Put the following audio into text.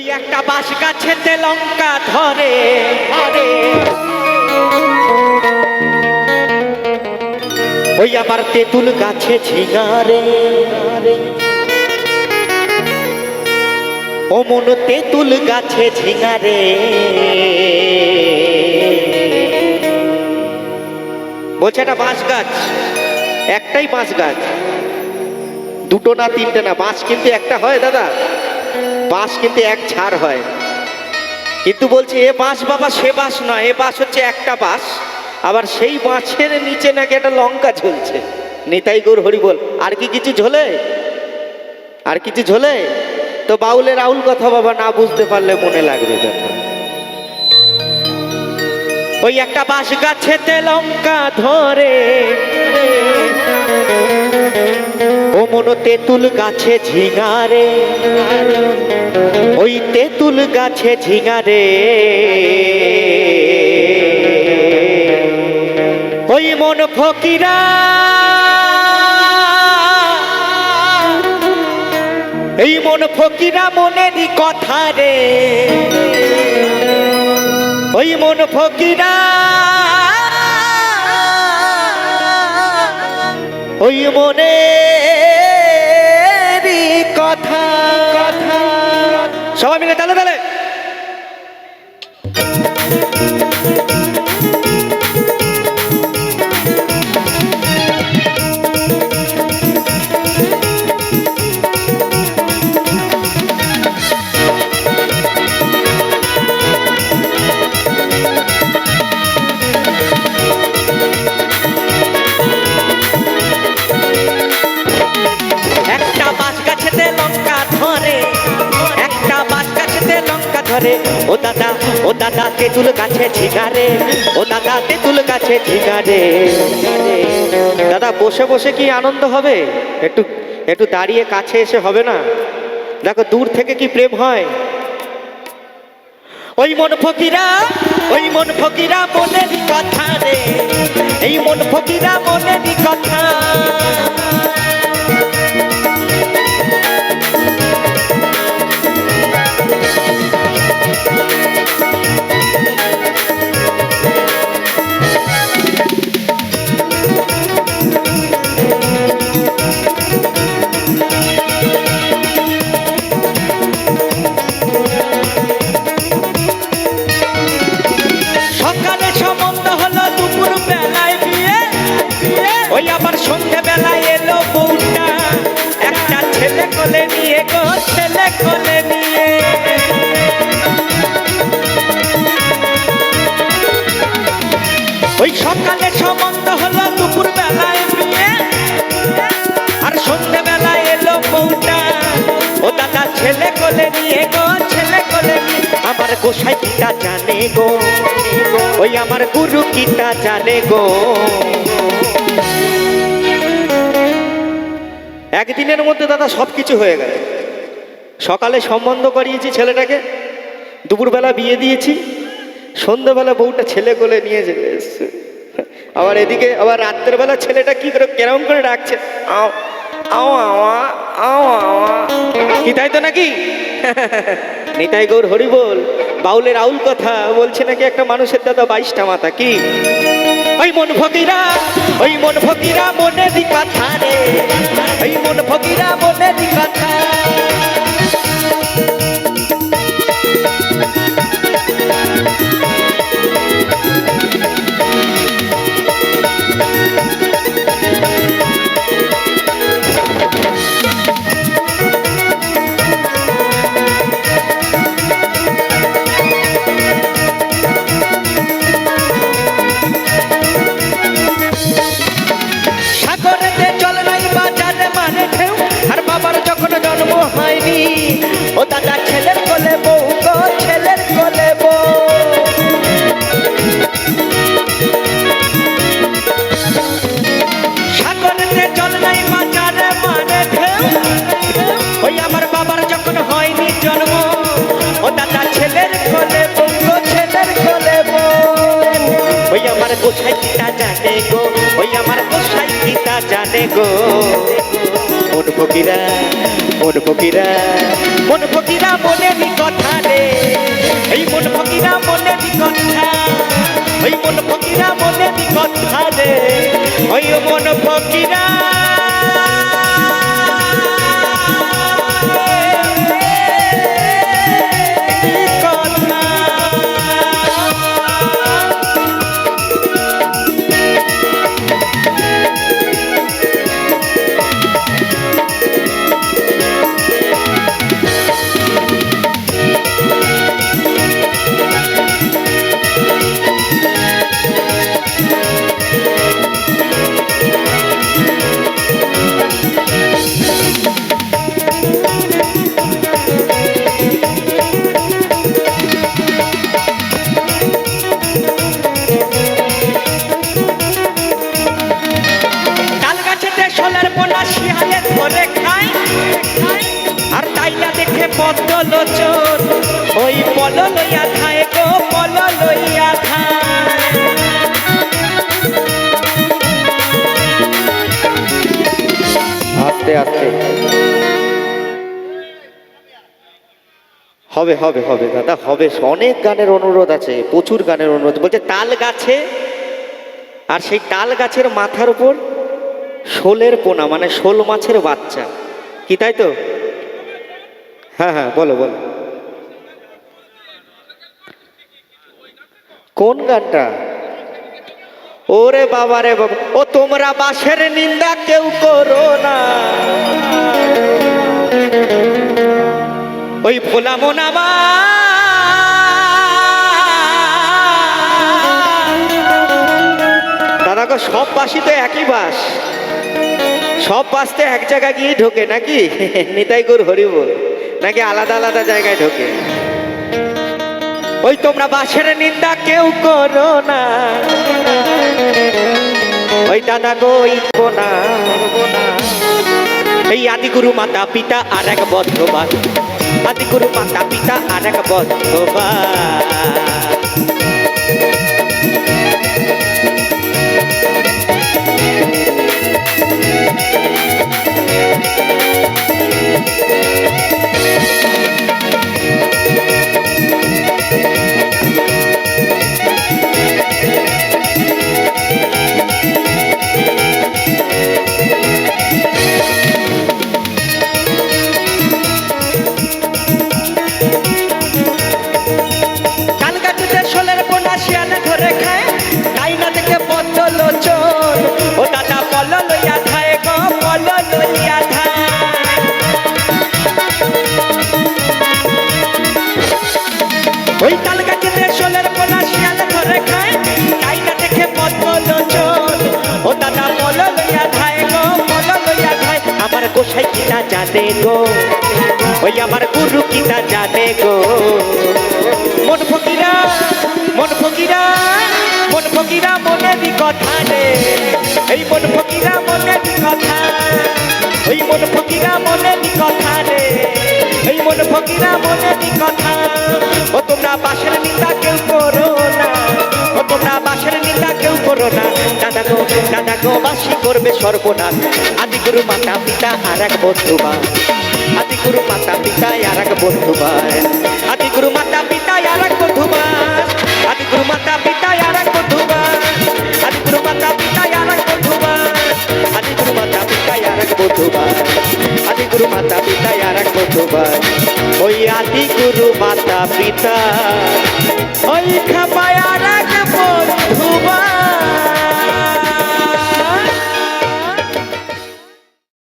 ওই একটা বাঁশ গাছেতে লঙ্কা ধরে ধরে। ওই আবার তেঁতুল গাছে ঝিঙারে। ও মন তেঁতুল গাছে ঝিঙারে। বলছে একটা বাঁশ গাছ। একটাই বাঁশ গাছ। দুটো না তিনটে না, বাঁশ কিন্তু একটা হয় দাদা। বাঁশ কিন্তু এক ছাড় হয়। কিন্তু বলছে, এ বাঁশ বাবা, সে বাঁশ নয়, এ বাঁশ হচ্ছে একটা বাঁশ। আবার সেই বাঁশের নিচে নাকি একটা লঙ্কা ঝুলছে। নিতাই গৌর হরি বল, আর কি কিছু ঝোলে? আর কিছু ঝোলে? তো বাউলের রাউল কথা বাবা না বুঝতে পারলে মনে লাগবে ওই একটা বাঁশ গাছেতে লঙ্কা ধরে। ও মনো তেঁতুল গাছে ঝিঙারে ওই তেঁতুল গাছে ঝিঙারে ওই মন ফকিরা এই মন ফকিরা মনেরই কথা রে। ওই মন ফকিরা ওই মনে কথা কথা। সবাই মিলে তালে তালে। ধরে একটা বাঁশ গাছেতে লঙ্কা ধরে। ও দাদা ও দাদা, তেঁতুল গাছে ঝিঙারে ও দাদা, তেঁতুল গাছে ঝিঙারে দাদা, বসে বসে কি আনন্দ হবে? একটু একটু দাঁড়িয়ে কাছে এসে হবে না? দেখো, দূর থেকে কি প্রেম হয়? ওই মন ফকিরা, ওই মন ফকিরা মনের কথা রে। এই মন ফকিরা মনের কথা। ওই সকালে সম্বন্ধ হলো দুপুর বেলায় বিয়ে আর সন্ধে বেলায় এলো বউটা। ও দাদা, ছেলে কোলে নিয়ে গো, ছেলে কোলে আমার গোসাই কিটা জানে গো, ওই আমার গুরু কিটা জানে গো। একদিনের মধ্যে দাদা সব কিছু হয়ে গেল। সকালে সম্বন্ধ করিয়েছি ছেলেটাকে, দুপুরবেলা বিয়ে দিয়েছি, সন্ধ্যেবেলা বউটা ছেলে কোলে নিয়ে চলে এসছে। আবার এদিকে, আবার রাত্রের বেলা ছেলেটা কি করে কেরম করে ডাকছে, আও আও আওয়া আও তাই তো নাকি? নিতাই গৌর হরি বল, বাউলের আউল কথা, বলছে নাকি একটা মানুষের দাদা বাইশটা মাথা, কি? ওই মন ফকিরা, ওই মন ফকিরা মনে দি কথা রে। ওই মন ফকিরা মনে দি কথা। গোসাই কিটা জানে গো? ওই আমার গোসাই কিটা জানে গো? মন ফকিরা মন ফকিরা মন ফকিরা মনে নি কথা রে। এই মন ফকিরা মনে নি কথা ওই মন ফকিরা মনে নি কথা রে। ওই মন ফকিরা লোচন ওই খায় গো খায়। আস্তে আস্তে। হবে হবে হবে, দাদা, হবে। অনেক গানের অনুরোধ আছে, প্রচুর গানের অনুরোধ। বলছে, তাল গাছে, আর সেই তাল গাছের মাথার উপর শোলের পোনা মানে শোল মাছের বাচ্চা। কি তাই তো? হ্যাঁ হ্যাঁ বলো বলো। কোন গানটা? ওরে বাবা রে বাবা, ও তোমরা বাসের নিন্দা কেউ করো না। ওই ভোলা দাদা গো, সব বাসই তো একই বাস সব বাসতে এক জায়গায় গিয়ে ঢোকে নাকি? নিতাই গুর হরিবল। নাকি আলাদা আলাদা জায়গায় ঢোকে? ওই তোমরা বাসের নিন্দা কেউ করো না। ওই দাদা গো ইকো না। এই আদিগুরু মাতা পিতা আর এক বদ্ধবাদ আদিগুরু মাতা পিতা আর এক বদ্ধবান গোসাই কিনা জানে গো। ওই আমার গুরু কিনা জানে গো। মন ফকিরা মন ফকিরা মন ফকিরা মনে দি কথা রে। এই মন ফকিরা মনে দি কথা। ওই মন ফকিরা মনে দি কথা রে। এই মন ফকিরা মনে দি কথা। ও তোমরা বাসের নিন্দা কেউ করো না। ও তোমরা বাসের নিন্দা কেউ বাসি করবে সর্বনাশ। আদি গুরু মাতা পিতা আর এক বন্ধুবা আদি গুরু মাতা পিতা আর এক বন্ধুবার আদি গুরু মাতা পিতা আর এক বন্ধুবার আদি গুরু মাতা পিতা আর এক বন্ধুবার আদি গুরু মাতা পিতা আর এক বন্ধুবার আদি গুরু মাতা পিতা আর এক বন্ধুবার আদি গুরু মাতা পিতা আর এক বন্ধুবার ওই আদি গুরু মাতা পিতা